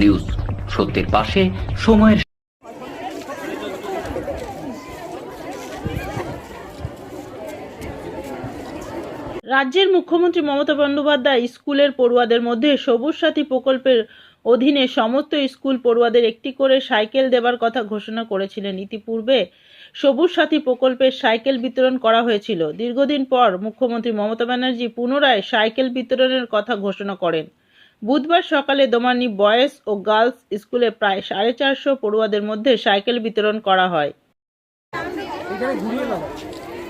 News. সত্যের পাশে সময়ের রাজ্যের মুখ্যমন্ত্রী মমতা বন্দ্যোপাধ্যায় স্কুলের পড়ুয়াদের মধ্যে সবুজ সাথী প্রকল্পের অধীনে সমস্ত স্কুল পড়ুয়াদের একটি করে সাইকেল দেবার কথা ঘোষণা করেছিলেন। ইতিপূর্বে সবুজ সাথী প্রকল্পের সাইকেল বিতরণ করা হয়েছিল। দীর্ঘদিন পর মুখ্যমন্ত্রী মমতা ব্যানার্জি পুনরায় সাইকেল বিতরণের কথা ঘোষণা করেন। বুধবার সকালে দোমানি বয়েজ ও গার্লস স্কুলে প্রায় সাড়ে চারশো পড়ুয়াদের মধ্যে সাইকেল বিতরণ করা হয়।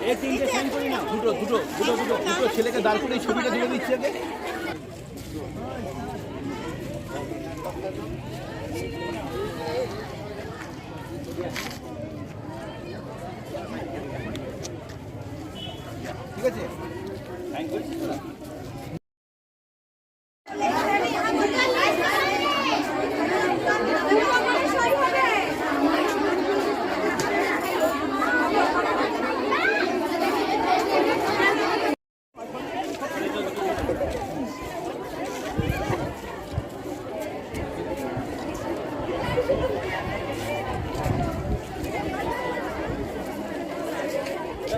এই তিনটে সাইন করি না দুটো দুটো দুটো দুটো দুটো ছেলেকে দাঁড় করে এই ছবিটা তুলে দিচ্ছে আগে ঠিক আছে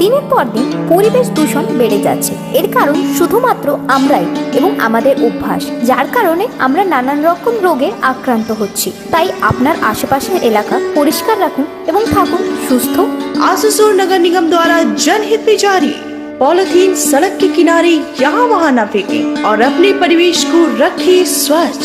দিনের পর দিন পরিবেশ দূষণ বেড়ে যাচ্ছে এর কারণ শুধুমাত্র আমরাই এবং আমাদের অভ্যাস যার কারণে আমরা নানান রকম রোগে আক্রান্ত হচ্ছি তাই আপনার আশেপাশের এলাকা পরিষ্কার রাখুন এবং থাকুন সুস্থ आसुसोर नगर निगम द्वारा जनहित में जारी पॉलिथीन सड़क के किनारे यहाँ वहाँ न फेंकें और अपने परिवेश को रखें स्वच्छ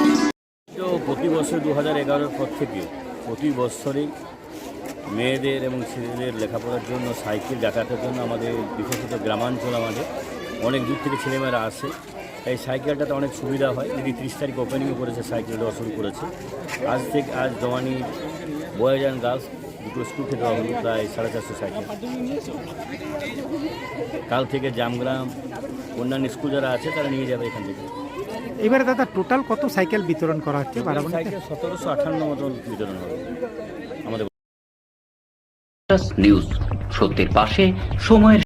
তো প্রতি বছর দু হাজার এগারোর পর থেকে প্রতি বছরই মেয়েদের এবং ছেলেদের লেখাপড়ার জন্য, সাইকেল যাতায়াতের জন্য আমাদের বিশেষত গ্রামাঞ্চল আমাদের অনেক দূর থেকে ছেলেমেয়েরা আসে। এই সাইকেলটাতে অনেক সুবিধা হয়। যদি তিরিশ তারিখ ওপেনিংও করেছে, সাইকেল দেওয়া শুরু করেছে। আজ থেকে আজ জওয়ানি বয়েজ অ্যান্ড গার্লস দুটো স্কুলকে দেওয়া হলো প্রায় সাড়ে চারশো সাইকেল। কাল থেকে জামগ্রাম অন্যান্য স্কুল যারা আছে তারা নিয়ে যাবে এখান থেকে। এবারে দাদা টোটাল কত সাইকেল বিতরণ করা হচ্ছে বারাবণীতে? সতেরোশো আঠান্ন মতন বিতরণ হবে। আমাদের নিউজ সত্যের পাশে সময়ের